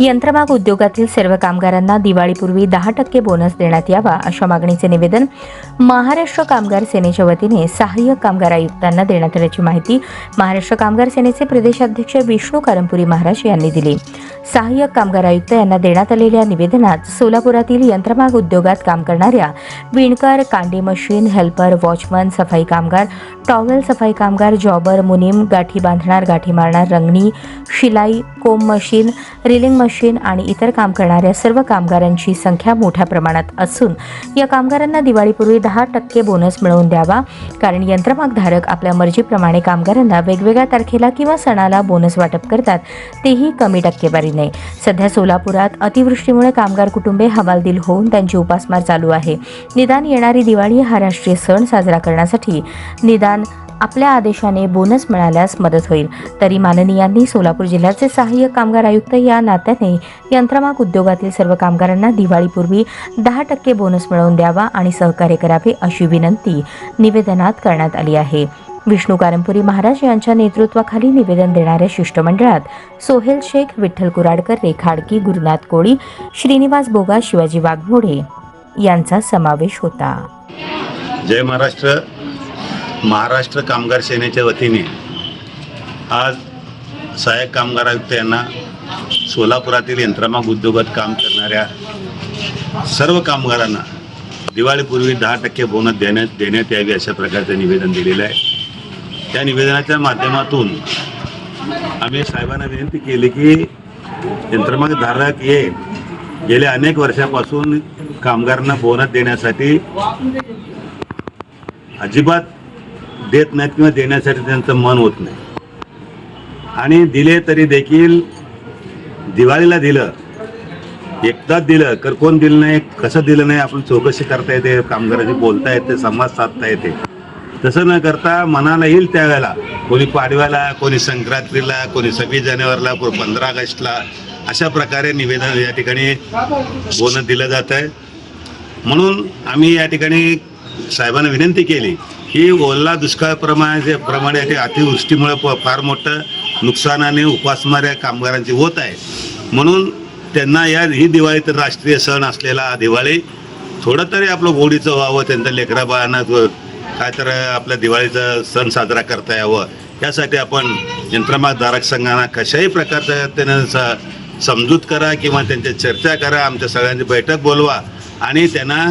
यंत्रमाग उद्योगातील सर्व कामगारांना दिवाळीपूर्वी दहा टक्के बोनस देण्यात यावा अशा मागणीचे निवेदन महाराष्ट्र कामगार सेनेच्या वतीने सहाय्यक कामगार आयुक्तांना देण्यात आल्याची माहिती महाराष्ट्र कामगार सेनेचे प्रदेशाध्यक्ष विष्णू कारंपुरी महाराज यांनी दिली. सहाय्यक कामगार आयुक्त यांना देण्यात आलेल्या निवेदनात सोलापुरातील यंत्रमाग उद्योगात काम करणाऱ्या विणकर कांडी मशीन हेल्पर वॉचमन सफाई कामगार टॉवेल सफाई कामगार जॉबर मुनीम गाठी बांधणार गाठी मारणार रंगणी शिलाई कोम मशीन रिलिंग मशीन आणि इतर काम करणाऱ्या सर्व कामगारांची संख्या मोठ्या प्रमाणात असून या कामगारांना दिवाळीपूर्वी दहा टक्के बोनस मिळवून द्यावा. कारण यंत्रमागधारक आपल्या मर्जीप्रमाणे कामगारांना वेगवेगळ्या तारखेला किंवा सणाला बोनस वाटप करतात तेही कमी टक्केवारी सध्या सोलापुरात अतिवृष्टीमुळे कामगार कुटुंबे हवालदिल होऊन त्यांची उपासमार चालू आहे. निदान येणारी दिवाळी हा राष्ट्रीय सण साजरा करण्यासाठी निदान आपल्या आदेशाने बोनस मिळाल्यास मदत होईल. तरी माननीयांनी सोलापूर जिल्ह्याचे सहाय्यक कामगार आयुक्त या नात्याने यंत्रमाग उद्योगातील सर्व कामगारांना दिवाळीपूर्वी दहा टक्के बोनस मिळवून द्यावा आणि सहकार्य करावे अशी विनंती निवेदनात करण्यात आली आहे. विष्णू कारंपुरी महाराज यांच्या नेतृत्वाखाली निवेदन देणाऱ्या शिष्टमंडळात सोहेल शेख विठ्ठल कुराडकर रेखाडकी गुरुनाथ कोळी श्रीनिवास बोगा शिवाजी वाघमोडे यांचा समावेश होता. जय महाराष्ट्र. महाराष्ट्र कामगार सेनेच्या वतीने आज सहाय्यक कामगार आयुक्त यांना सोलापुरातील यंत्रमाग उद्योगात काम करणाऱ्या सर्व कामगारांना दिवाळीपूर्वी दहा टक्के बोनस देण्यात देण्यात यावी अशा प्रकारचं निवेदन दिलेलं आहे. त्या निवेदनाच्या माध्यमातून आम्ही साहेबांना विनंती केली की यंत्रमाग धारक हे गेल्या अनेक वर्षापासून कामगारांना बोनस देण्यासाठी अजिबात देत नाहीत किंवा देण्यासाठी त्यांचं मन होत नाही. आणि दिले तरी देखील दिवाळीला दिलं एकदाच दिलं तर कोण दिलं नाही कसं दिलं नाही आपण चौकशी करता येते कामगाराशी बोलता येते संवाद साधता येते. तसं न करता मनाला येईल त्यावेळेला कोणी पाडव्याला कोणी संक्रांतीला कोणी सव्वीस जानेवारीला कोणी पंधरा ऑगस्टला अशा प्रकारे निवेदन या ठिकाणी बोलणं दिलं जात आहे म्हणून आम्ही या ठिकाणी साहेबांना विनंती केली ही ओला दुष्काळप्रमाणे प्रमाणे ते अतिवृष्टीमुळे फार मोठं नुकसान आणि उपासमाऱ्या कामगारांची होत आहे. म्हणून त्यांना या ही दिवाळी तर राष्ट्रीय सण असलेला दिवाळी थोडं तरी आपलं गोडीचं व्हावं त्यांचं लेकरा बाळांना काय तर आपल्या दिवाळीचा सण साजरा करता यावं यासाठी आपण यंत्रमागधारक संघांना कशाही प्रकारचं त्यांना स समजूत करा किंवा त्यांच्या चर्चा करा आमच्या सगळ्यांची बैठक बोलवा आणि त्यांना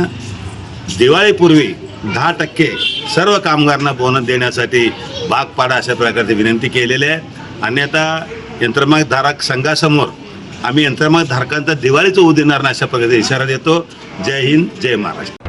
दिवाळीपूर्वी दहा टक्के सर्व कामगारांना बोनस देण्यासाठी भाग पाडा अशा प्रकारची विनंती केलेली आहे. अन्यथा यंत्रमाग धारक संघासमोर आम्ही यंत्रमाग धारकांचा दिवाळीचं होऊ देणार नाही अशा प्रकारचा इशारा देतो. जय हिंद जय महाराष्ट्र.